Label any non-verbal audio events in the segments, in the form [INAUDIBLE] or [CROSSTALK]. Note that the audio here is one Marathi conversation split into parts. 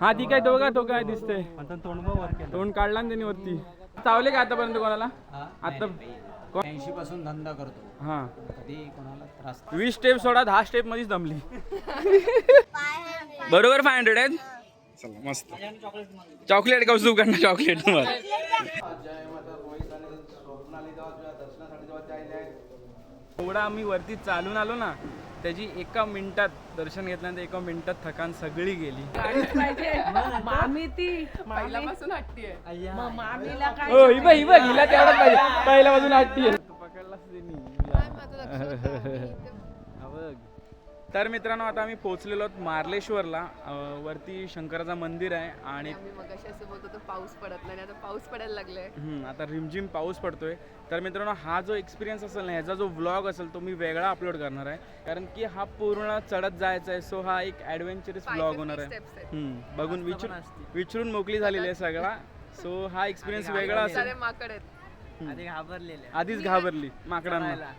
हा ठीक आहे तो बघा तो काय दिसतंय. तोंड काढला ना त्यांनी वरती. चावले का आतापर्यंत कोणाला? आता ऐंशी पासून धंदा करतो. हा. कधी कोणाला त्रास वीस स्टेप सोडा दहा स्टेप मध्येच दमली. [LAUGHS] बरोबर फाय हंड्रेड आहेत? चला मस्त. चॉकलेट कौतुक करणार चॉकलेट तुम्हाला. एवढा आम्ही वरती चालून आलो ना त्याची एका मिनिटात दर्शन घेतल्यानंतर एका मिनिटात थकान सगळी गेली. [LAUGHS] मामी ती. पहिल्यापासून हट्टी आहे. मग मामीला काय हो ही बघ ही बघ हिला तेवढं पाहिजे. पहिल्यापासून पकडलाच त्यांनी हा बघ तर मित्रांनो आता आम्ही पोहोचलेलो आहोत मार्लेश्वरला. अं, वरती शंकराचं मंदिर आहे आणि आम्ही मग असं बोलतो तो पाऊस पडत नाही आता पाऊस पडायला लागलाय. हम्म, आता रिमझिम पाऊस पडतोय. तर मित्रांनो हा जो एक्सपिरियन्स असेल ना ह्याचा जो व्लॉग असेल तो मी वेगळा अपलोड करणार आहे. कारण की हा पूर्ण चढत जायचा आहे सो हा एक ॲडव्हेंचरस व्लॉग होणार आहे. steps आहेत. हम्म, बघून विचार विचारून मोकळी झालेली आहे सगळा. सो हा एक्सपिरियन्स वेगळा सारे असेल. माकड आहेत. आधी घाबरलेले आधीच घाबरली माकडांना.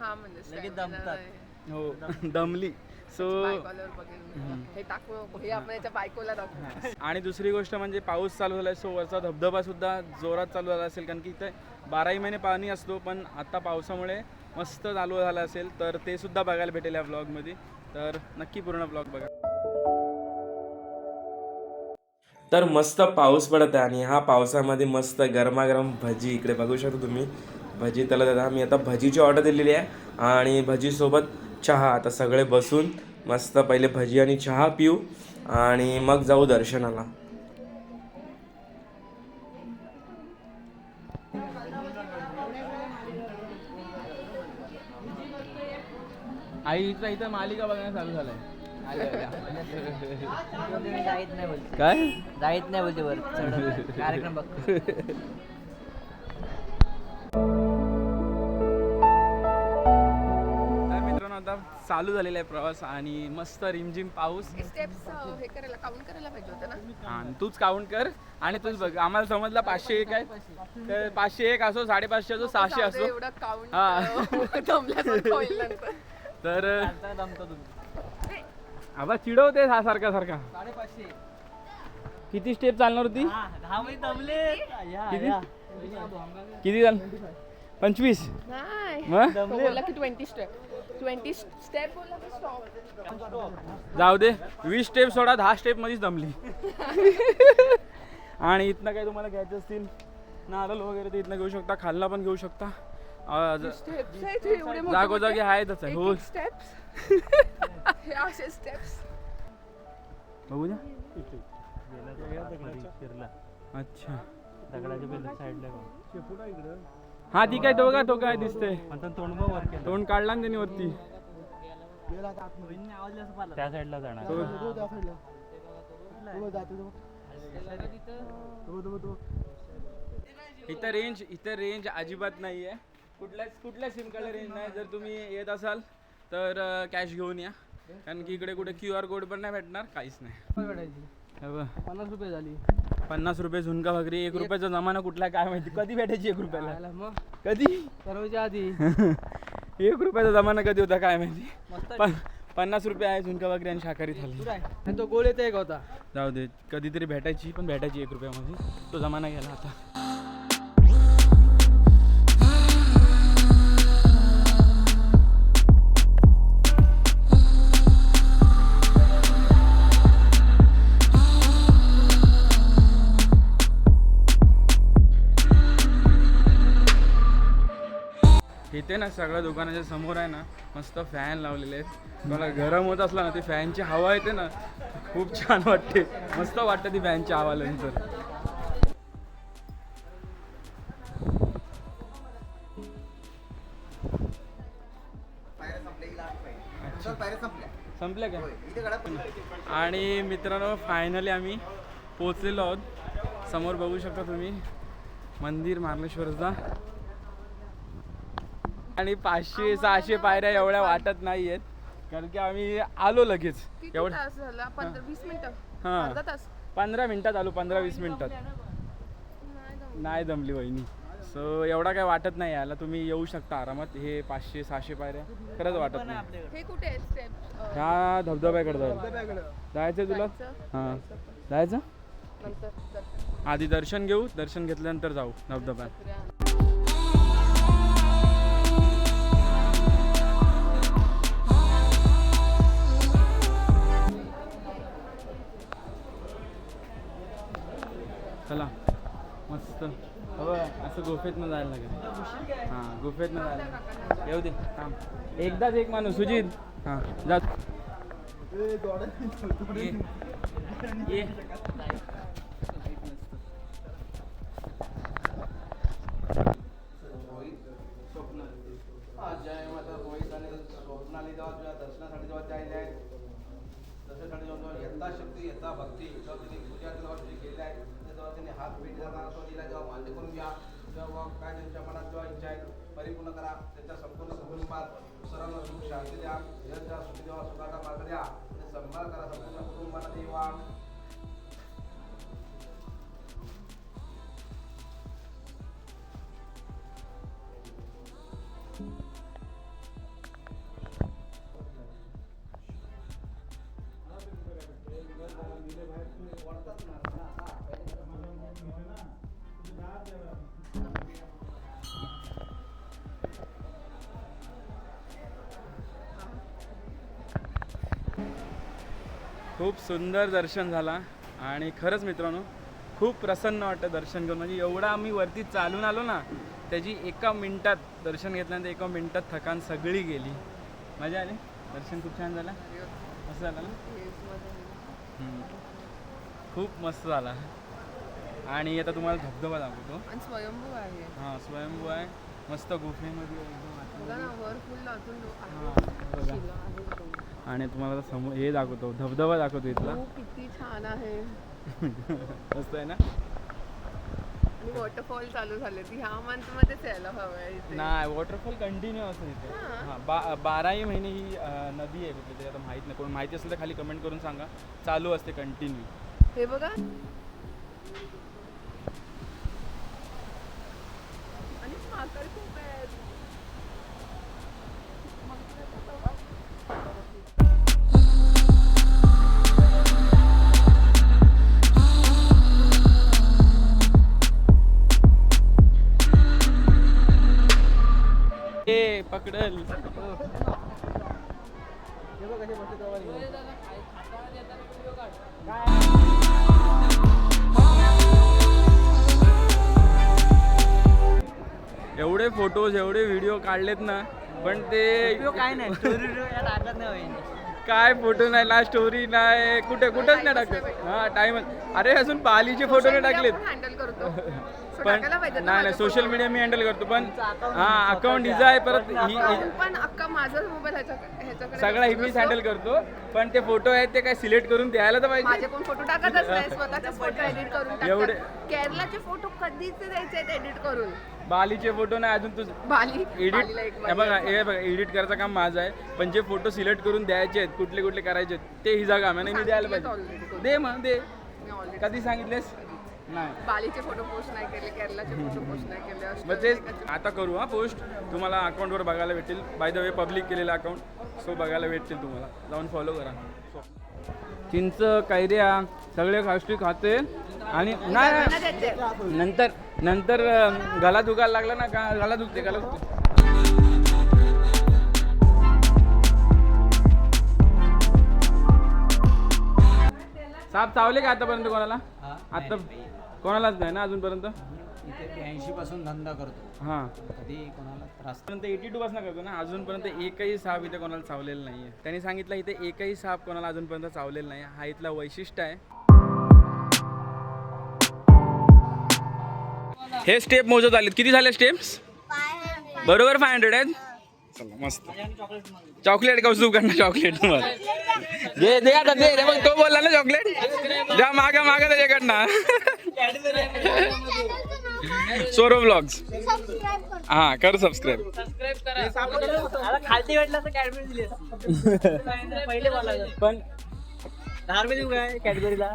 हा म्हणजे लगेच stamina दमतात. नाही. हो. दमली. सो बायकोला बघेल हे टाकू नको हे आपण याच्या बायकोला दाखवू. आणि दुसरी गोष्ट म्हणजे पाऊस चालू झाला आहे सो वरचा धबधबा सुद्धा जोरात चालू झाला असेल कारण की इथे बाराही महिने पाणी असतो पण आता पावसामुळे मस्त चालू झाला असेल तर ते सुद्धा बघायला भेटेल या ब्लॉगमध्ये तर नक्की पूर्ण ब्लॉग बघा. तर मस्त पाऊस पडत आहे आणि ह्या पावसामध्ये मस्त गरमागरम भजी इकडे बघू शकता तुम्ही. भजी त्याला दादा मी आता भजीची ऑर्डर दिलेली आहे आणि भजीसोबत चहा. आता सगळे बसून मस्त पहिले भजी आणि चहा पिऊ आणि मग जाऊ दर्शनाला. आई इथं इथं मालिका बघणं चालू झालंय. काय? जाईत नाही बोलते वर. कार्यक्रम बघतो. [LAUGHS] आता चालू झालेला आहे प्रवास आणि मस्त रिमझिम पाऊस. स्टेप्स हे करायला काउंट करायला पाहिजे होतं ना? आणि तूच काउंट कर आणि तूच बघ आम्हाला समजला पाचशे एक आहे. तर पाचशे एक असो साडेपाचशे असो सहाशे असो. एवढं काउंट हा. दमल्यासारखं होईल नंतर. [LAUGHS] तर आबा चिडवते हा सारखा सारखा. किती स्टेप चालणार होती? किती? किती झाल? पंचवीस. नाही. मग? तो बोलला की ट्वेंटी स्टेप ट्वेंटी स्टेप बोलला की स्टॉप जाऊ दे. वीस स्टेप सोडा दहा स्टेप मध्येच दमली. [LAUGHS] आणि इथनं काही तुम्हाला घ्यायचं असतील? नारळ वगैरे ते इथनं घेऊ शकता खालना पण घेऊ शकता. अं, ज- स्टेप्स आहेत हे एवढे मोठे जागोजागी आहेतच आहे हो. स्टेप्स [LAUGHS] हे असे स्टेप्स बघू द्या. फिरला. अच्छा. दगडाच्या पहिल्या साईडला हा तो बघा तो काय दिसतंय. तोंड काढला ना त्यांनी वरती. त्या साईडला जाणार. इथं रेंज इथं रेंज अजिबात नाही आहे कुठल्याच कुठल्या सिम कार्डला रेंज नाही. जर तुम्ही येत असाल तर कॅश घेऊन या. कारण की इकडे कुठे क्यू आर कोड पण नाही भेटणार. काहीच नाही. पन्नास रुपये झाली. पन्नास रुपये झुणका भाकरी एक रुपयाचा जमाना कुठला काय माहिती? कधी भेटायची एक रुपयाला? मग. कधी? सर्वच्या आधी. [LAUGHS] एक रुपयाचा जमाना कधी होता काय माहिती? पण पन्नास रुपये आहे झुणका भाकरी आणि शाकाहारी थाली. तो गोळीचा एक होता? जाऊ दे कधीतरी भेटायची पण भेटायची एक रुपयामध्ये. तो जमाना गेला आता. ना सगळ्या दुकानाच्या समोर आहे ना मस्त फॅन लावलेले आहेत. मला गरम होत असला ना ती फॅनची हवा येते ना खूप छान वाटते. मस्त वाटतं ती फॅनची हवा आल्यानंतर. संपल्या का? आणि मित्रांनो फायनली आम्ही पोचलेलो आहोत. समोर बघू शकता तुम्ही मंदिर मार्लेश्वरचा. आणि पाचशे सहाशे पायऱ्या एवढ्या वाटत नाही आहेत कारण की आम्ही आलो लगेच. किती एवढं तास झाला? पंधरा वीस मिनिटं? हां. अर्धा तास? पंधरा मिनिटात आलो पंधरा वीस मिनिटात. नाही दमली वहिनी. सो एवढा काय वाटत नाही याला. तुम्ही येऊ शकता आरामात. हे पाचशे सहाशे पायऱ्या खरंच वाटत नाही. हे कुठे आहेत स्टेप ह्या धबधब्याकडे जायला जायचं तुला? हां. जायचं. नंतर आधी दर्शन घेऊ. दर्शन घेतल्यानंतर जाऊ. धबधबा चला. मस्त. हो असं गुफेतनं जायला लागेल. हां गुफेतनं जायला येऊ दे थांब. एकदाच एक माणूस सुजित. हां जा. ये. रोहित स्वप्नाली तुझ्या दर्शनासाठी जेव्हा जायला आहे दर्शनासाठी जेव्हा जेव्हा यथाशक्ती यथा भक्ती खूप सुंदर दर्शन झाला आणि खरंच मित्रांनो खूप प्रसन्न वाटतं दर्शन करून म्हणजे एवढा आम्ही वरती चालून आलो ना त्याची एका मिनिटात दर्शन घेतल्यानंतर एका मिनिटात थकान सगळी गेली. मजा आली? दर्शन खूप छान झालं? असं झालं ना. खूप मस्त झाला. आणि आता तुम्हाला धबधबा दाखवतो. स्वयंभू आहे. हां स्वयंभू आहे. मस्त गुफेमध्ये आणि तुम्हाला समोर हे दाखवतो धबधबा दाखवतो इथला. हो, किती छान आहे. [LAUGHS] मस्त आहे ना? वॉटरफॉल चालू झाले. ह्या मंथ मध्येच यायला हवं नाही वॉटरफॉल कंटिन्यू असतं इथे. हां. बा बाराही महिने ही नदी आहे कुठली तरी आता माहीत नाही. कोण माहिती असेल तर खाली कमेंट करून सांगा. चालू असते कंटिन्यू हे बघा. एवढे फोटोज एवढे व्हिडिओ काढलेत ना पण ते काय नाही स्टोरी टाकत नाही काय फोटो नाही ना स्टोरी नाही कुठे कुठेच नाही टाकत. हा टाइम अरे अजून पालीचे फोटो नाही टाकलेत. [LAUGHS] पण नाही नाही सोशल. मीडिया मी हँडल करतो पण हा अकाउंट हिजा आहे परत ही पण मोबाईल सगळा ही मीच हँडल करतो पण ते फोटो आहेत ते काय सिलेक्ट करून द्यायला तर माझे पाहिजे पण फोटो टाकतच नाही [LAUGHS] स्वतःचे फोटो एडिट करून एवढे- केरलाचे फोटो कधीच द्यायचे एडिट करून. बालीचे फोटो नाही अजून तू बाली एडिट बालीला एक हे बघा हे बघा एडिट करायचं काम माझं आहे पण जे फोटो सिलेक्ट करून द्यायचे आहेत कुठले कुठले करायचे आहेत ते हिजा काम आहे नाही मी द्यायला पाहिजे. दे मग दे. कधी सांगितलेस? नाही. बालीचे फोटो पोस्ट नाही केले केरलाचे फोटो पोस्ट नाही केले मग आता करू हा पोस्ट तुम्हाला अकाउंटवर बघायला भेटेल. बाय द वे पब्लिक केलेलं अकाउंट सो बघायला भेटतील तुम्हाला. जाऊन फॉलो करा. चिंच कैऱ्या सगळे गोष्टी खाते. आणि नाही. नंतर नंतर गला दुखायला लागला ना का? गला दुखते गला दुखते. साप चावले का आतापर्यंत कोणाला? आता कोणालाच नाही ना अजूनपर्यंत? इथे ब्याऐंशी पासून धंदा करतो. हां. कधी कोणाला त्रास पर्यंत एटी टू पासून करतो ना अजूनपर्यंत एकही साप इथे कोणाला चावलेला नाहीये. त्यांनी सांगितलं इथे एकही साप कोणाला अजूनपर्यंत चावलेला नाही हा इथला वैशिष्ट्य आहे. हे स्टेप मोजत आलेत. किती झाले स्टेप्स बरोबर फाय हंड्रेड आहेत? चला मस्त. चॉकलेट कौतुक करणार चॉकलेट तुम्हाला. दे दे आता दे रे मग तो बोलला ना चॉकलेट द्या मागा मागा त्याच्याकडनं. सोरो ब्लॉग्स हा कर सबस्क्राईब खालती भेटला तर कॅडबरी दिली पण कॅडबरीला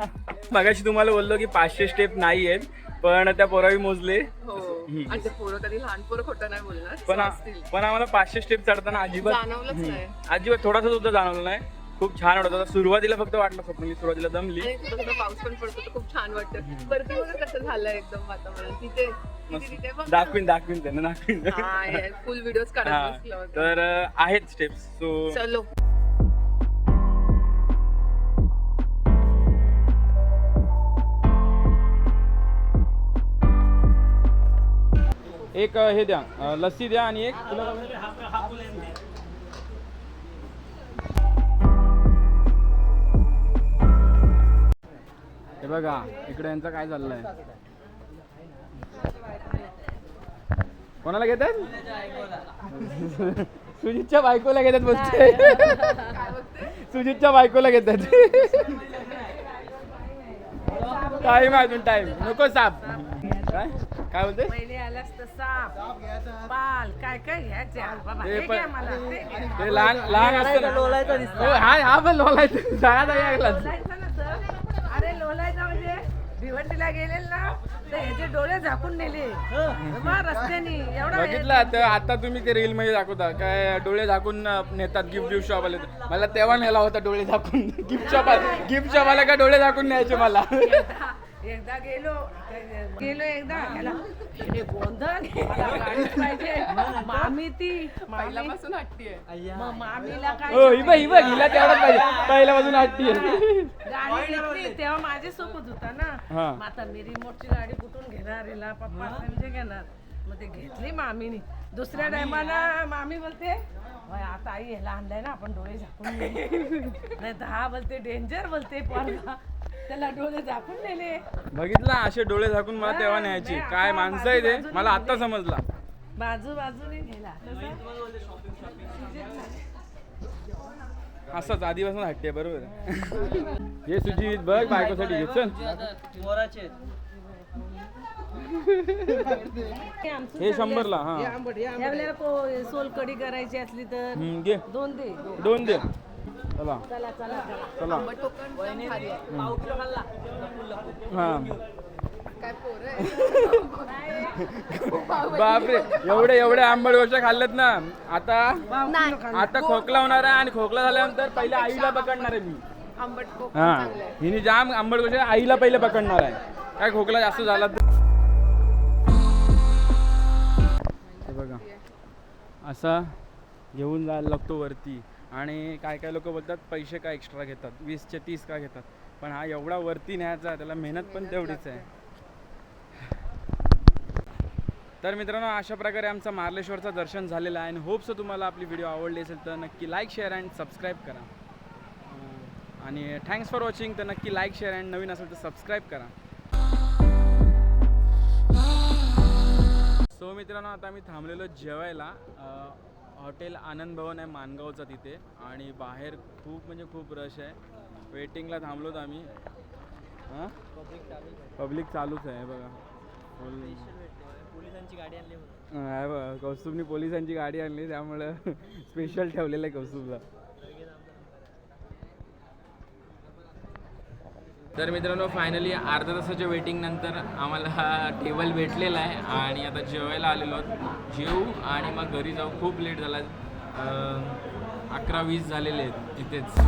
मगाशी तुम्हाला बोललो की पाचशे स्टेप नाही आहेत पण त्या पोरावी मोजले. हो. आणि ते पोरं कधी लहान पोरं खोटं नाही बोलणार. पण. पण आम्हाला पाचशे स्टेप चढताना अजिबात जाणवलंच नाही. अजिबात थोडासा सुद्धा जाणवलं नाही. खूप छान वाटत होता सुरुवातीला फक्त वाटलं स्वप्नील सुरुवातीला दमली आणि थोडं थोडं पाऊस पण पडतो तर खूप छान वाटतं कसं झालंय एकदम वातावरण तिथे तिथे तिथे बघ. दाखवीन दाखवीन त्यांना दाखवीन हा फुल व्हिडिओ हा काढत बसलं होतं तर अं, आहेत स्टेप्स सो चलो एक अं, हे द्या अं, लस्सी द्या आणि एक तुला काय पाहिजे? बघा इकडे यांचं काय चाललंय? कोणाला घेतात? सुजितच्या बायकोला घेतात बोलते सुजितच्या बायकोला घेतात. टाइम अजून टाइम. नको साप. काय? काय बोलते? पहिले आलास तर साप. पाल. काय घ्यायचे? ते लहान लहान असतं लोलायचा हो, हा हा पण लोलायचं. जागा जागा ऐकलाच लोलायचं ना तर अरे लोलायचं म्हणजे भिवंडीला गेलेल ना तर ह्याचे डोळे झाकून नेले रस्त्यानी एवढा बघितलं तर आता तुम्ही ते रील मध्ये दाखवता काय डोळे झाकून नेतात गिफ्ट गिफ्ट शॉप आले मला तेव्हा नेला होता डोळे झाकून गिफ्ट शॉप गिफ्ट शॉप आला का डोळे झाकून न्यायचे मला. [LAUGHS] [LAUGHS] एकदा गेलो गेलो एकदा. ह्याला हे गोंधळ. मला पाहिजे. मामी ती मामी. पहिल्यापासून हट्टी आहे. मग मामीला काय हो ही बघ ही बघ हिला तेवढाच पाहिजे. पहिल्यापासून हट्टी आहे. गाडी घेतली तेव्हा माझे सोबत होता ना. हा. मग आता मी रिमोटची गाडी कुठून घेणार हिला? पप्पा म्हणजे घेणार. मग ते घेतली मामीनी. दुसऱ्या टायमाला मामी बोलते "होय, आता आई ह्याला आणलाय ना आपण डोळे झाकून नेले." [LAUGHS] नाही तर हा बोलते डेंजर बोलते पोरगा. त्याला डोळे झाकून नेले. बघितला असे डोळे झाकून मला तेव्हा न्यायची. काय माणसं आहे ते? मला आता समजला. बाजू बाजूने गेला. असंच आधीपासून हट्टी आहे बरोबर आहे. हे सुजित बघ बायकोसाठी घे चल मोराचे हे शंभरला हा. सोलकडी करायची असली तर दोन दे. दोन दे. चला. चला. हा. बापरे एवढे एवढे आंबट गोष्ट खाल्ल्यात ना. आता आता खोकला होणार आहे आणि खोकला झाल्यानंतर पहिले आईला पकडणार आहे मी. हा. हिने जाम आंबट गोष्ट आईला पहिले पकडणार आहे. काय खोकला जास्त झाला बघा. असा घेऊन जायला लागतो वरती. आणि काय काय लोक बोलतात पैसे का एक्स्ट्रा घेतात? वीसचे तीस का घेतात? पण हा एवढा वरती न्यायचा त्याला मेहनत पण तेवढीच आहे. तर मित्रांनो अशा प्रकारे आमचा मार्लेश्वरचं दर्शन झालेलं आहे. आणि होप्स तुम्हाला आपली व्हिडिओ आवडली असेल तर नक्की लाईक शेअर अँड सबस्क्राईब करा. आणि थँक्स फॉर वॉचिंग तर नक्की लाईक शेअर अँड नवीन असेल तर सबस्क्राईब करा. सो मित्रांनो आता आम्ही थांबलेलो जेवायला. हॉटेल आनंद भवन आहे मानगावचा तिथे. आणि बाहेर खूप म्हणजे खूप रश आहे. वेटिंगला थांबलोत आम्ही. हां? पब्लिक चालूच आहे बघा. पोलिसांची गाडी आणली आहे बघा. कौस्तुभनी पोलिसांची गाडी आणली त्यामुळं [LAUGHS] स्पेशल ठेवलेलं आहे कौस्तुभला. तर मित्रांनो फायनली अर्ध्या तासाच्या वेटिंगनंतर आम्हाला हा टेबल भेटलेला आहे आणि आता जेवायला आलेलो आहोत. जेऊ आणि मग घरी जाऊ. खूप लेट झाला. अकरा वीस झालेले आहेत तिथेच